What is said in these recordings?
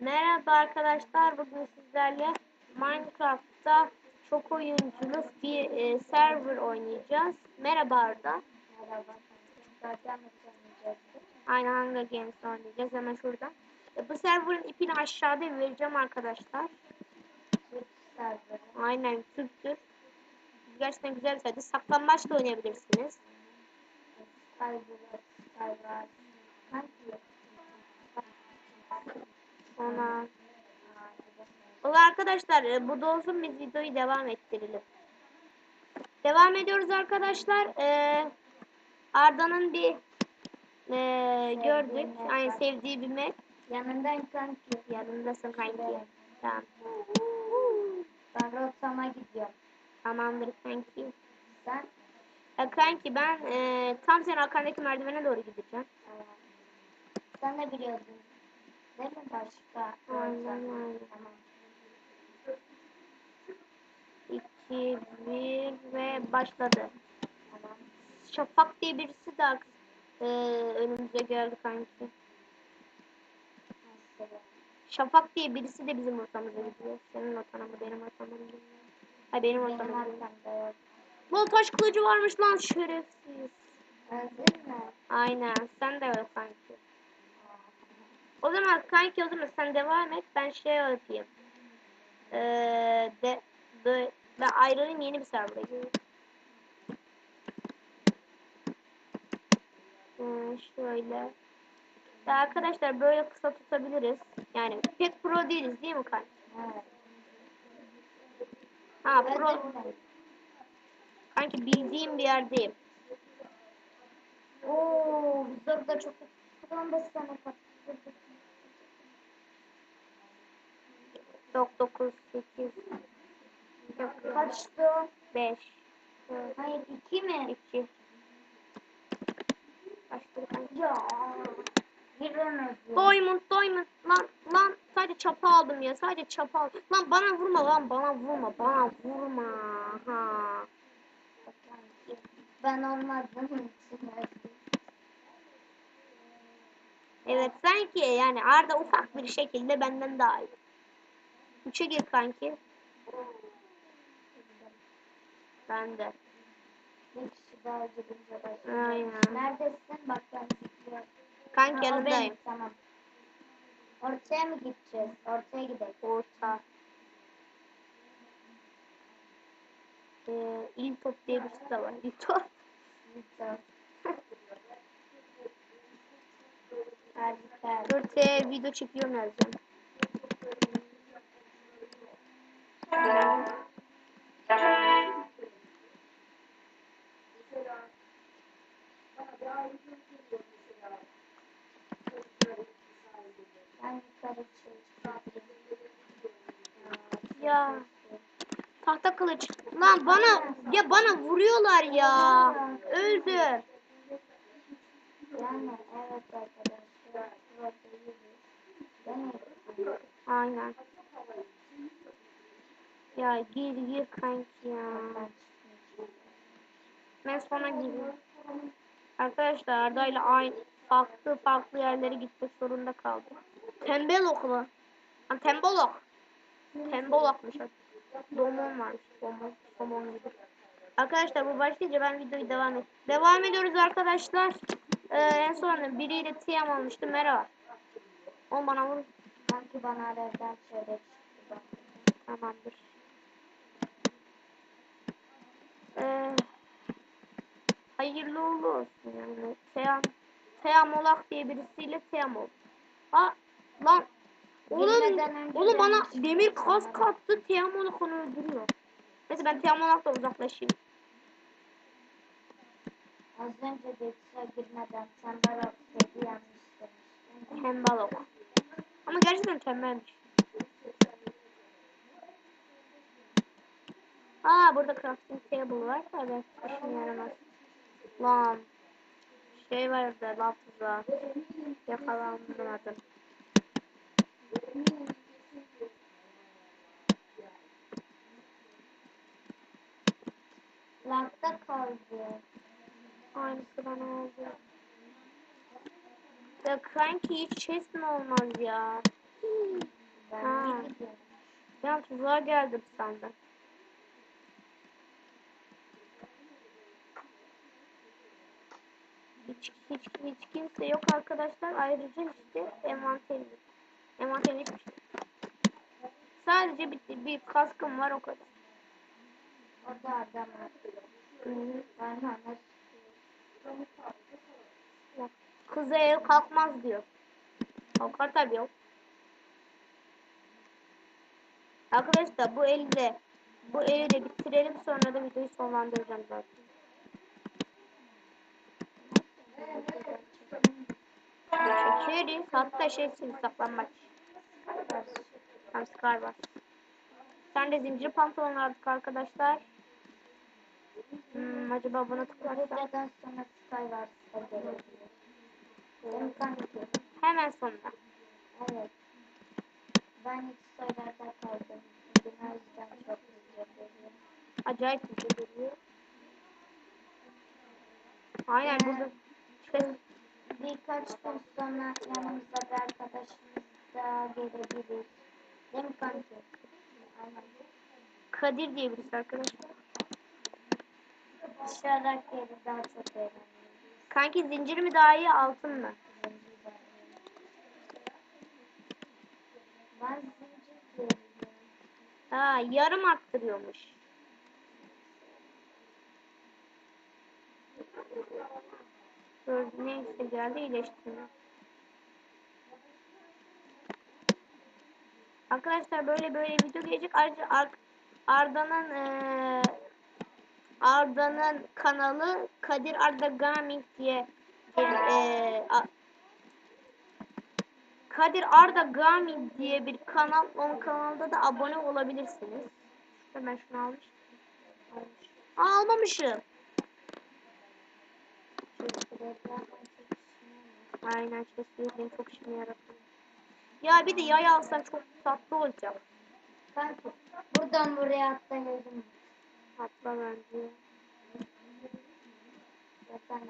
Merhaba arkadaşlar. Bugün sizlerle Minecraft'ta çok oyunculu bir e, server oynayacağız. Merhaba Arda. Merhaba. Zaten. Aynen Hunger Games oynayacağız. Hemen şurada. E, bu serverın ipini aşağıda vereceğim arkadaşlar. Türk serverı. Aynen Türktür. Gerçekten güzel bir server. Saklambaç da oynayabilirsiniz. Server. Server. Hangi? Ona. O arkadaşlar e, bu da olsun biz videoyu devam ettirelim. Devam ediyoruz arkadaşlar. Ee, Arda'nın bir ee, gördük. var. sevdiği bir map. Yanından kanki. Yanındasın kanki. Tamam. Ben rotama gidiyorum. Tamamdır kanki. Sen? Ya kanki ben ee, tam senin arkandaki merdivene doğru gideceğim. Tamam. Sen de biliyordun. Değil mi başka? Aynen, aynen. 2, 1 ve başladı. Tamam. Şafak diye birisi de ee, önümüze geldi kanki. Şafak diye birisi de bizim ortamıza gidiyor. Senin ortana mı benim ortama mı bilmiyorum. Ha benim ortama. Lan taş kılıcı varmış lan şerefsiz. Öldün mü? Aynen sen de öyle sanki. O zaman kanki o zaman sen devam et ben şey yapayım. Ee, de, de, ben ayrılayım yeni bir server'a gireyim. Ee, şöyle. Ya arkadaşlar böyle kısa tutabiliriz. Yani pek pro değiliz değil mi kanki? Evet. Ha pro. Kanki bildiğim bir yerdeyim. Oo, biz orada çok Ulan da sana patladı. 9, 8, Kaçtı? 5, Hayır iki mi? 2. Başladı kanki. Ya. Giremedi. Diamond, diamond. Lan, lan sadece çapa aldım ya. Sadece çapa aldım. Lan bana vurma lan. Bana vurma. Bana vurma. Ha. Ben öldüm. Evet sanki yani Arda ufak bir şekilde benden daha iyi. Üçe gir kanki. Ben de. Bir kişi daha girince başlayacak. Aynen. Neredesin? Bak ben gidiyorum. Kanki Ha, o yanındayım. Tamam. Ortaya mı gideceğiz? Ortaya gidelim. Orta. Ee, ilk top diye bir şey de var. İlk top. Güzel. Harika. Ortaya video çekiyorum yazacağım. Ben Ya. Tahta kılıç. Lan bana ya bana vuruyorlar ya. Öldü. Aynen. Ya gir gir kanki ya. Ben sonra gireyim. Arkadaşlar Arda ile aynı farklı farklı yerlere gitmek zorunda kaldım. Tembel okulu. Lan tembel ok. Tembel okmuş. Domon varmış. Domon. Domon gibi. Arkadaşlar bu başlayınca ben videoyu devam et. Devam ediyoruz arkadaşlar. Ee, en son biriyle TM almıştım. Merhaba. O bana vur. Sanki bana evden şöyle. Tamamdır. Ee, hayırlı uğurlu olsun yani. Teyam, Teyam Olak diye birisiyle Teyam oldu. Ha lan oğlum, oğlum bana demiştim demir kask kattı Teyam Olak onu öldürüyor. Neyse ben Teyam Olak'la uzaklaşayım. Az önce geçişe girmeden bana dedi yanlış demiştin. Tembel ok. Ama gerçekten tembelmiş. Aa burada crafting table var da ben işime yaramaz. Lan şey var da lafıza yakalanmadım. Lagda kaldı. Aynısı bana oldu. Ve Kanki hiç chest mi olmaz ya? Ha. Ben tuzağa geldim sandım. Hiç, hiç, hiç kimse yok arkadaşlar. Ayrıca işte envanterim. Şey. yok. Sadece bir, bir kaskım var o kadar. Orada adam var. Kıza el kalkmaz diyor. Kalkar tabii yok. Arkadaşlar bu elde bu evi de bitirelim sonra da videoyu sonlandıracağım zaten. Çekeriz. Hatta şeysin saklanmaç. Tam Scar var. Sen de zincir pantolon aldık arkadaşlar. Hmm, acaba buna tıklarsam? Buradan sonra Sky var. Hemen sonunda. Evet. Ben hiç soylarda kaldım. Yüzden çok üzüldüm. Acayip şey geliyor. Aynen burada. İşte Birkaç gün sonra yanımıza bir arkadaşımız da gelebilir. Değil mi. Kadir diye birisi arkadaşlar. Dışarıda yeri daha çok eğleniyoruz. Kanki zincir mi daha iyi altın mı? Ben zincir diyorum. Ha yarım arttırıyormuş. Dur neyse geldi iyileştirme. Arkadaşlar böyle böyle video gelecek. Ayrıca Ar- Arda'nın eee, Arda'nın kanalı Kadir Arda Gaming diye bir, eee, a- Kadir Arda Gaming diye bir kanal. Onun kanalda da abone olabilirsiniz. Ben şunu almış. Almış. Aa, almamışım. Aynen benim çok işime yaradı. Ya bir de yay alsam çok tatlı olacak. Kanki buradan buraya atlayalım. Atla bence. Zaten.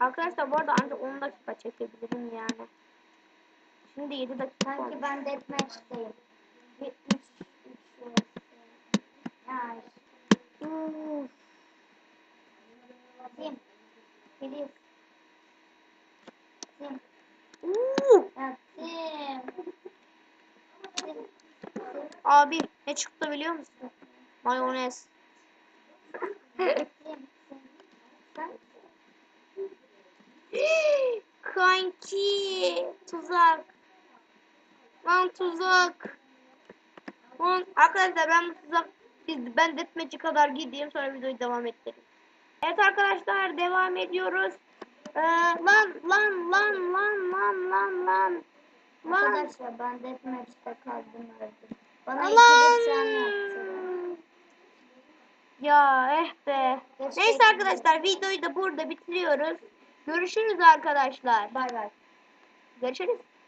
Arkadaşlar bu arada ancak 10 dakika çekebilirim yani. Şimdi 7 dakika Sanki olmuş. ben deathmatch'teyim. Bir üç, üç şurası. Ya Uf. Sim. Please. Sim. Sim. Sim. Abi ne çıktı biliyor musun? Mayonez. Kanki tuzak. Lan tuzak. Lan arkadaşlar ben bu tuzak biz ben deathmatch'e kadar gideyim sonra videoyu devam ettireyim. Evet arkadaşlar devam ediyoruz. Ee, lan lan lan lan lan lan lan. Lan. Arkadaşlar ben deathmatch'te kaldım öldüm. Bana Lan. ikili. Ya eh be. Keşke Neyse arkadaşlar videoyu da burada bitiriyoruz. Görüşürüz arkadaşlar. Bay bay. Görüşürüz.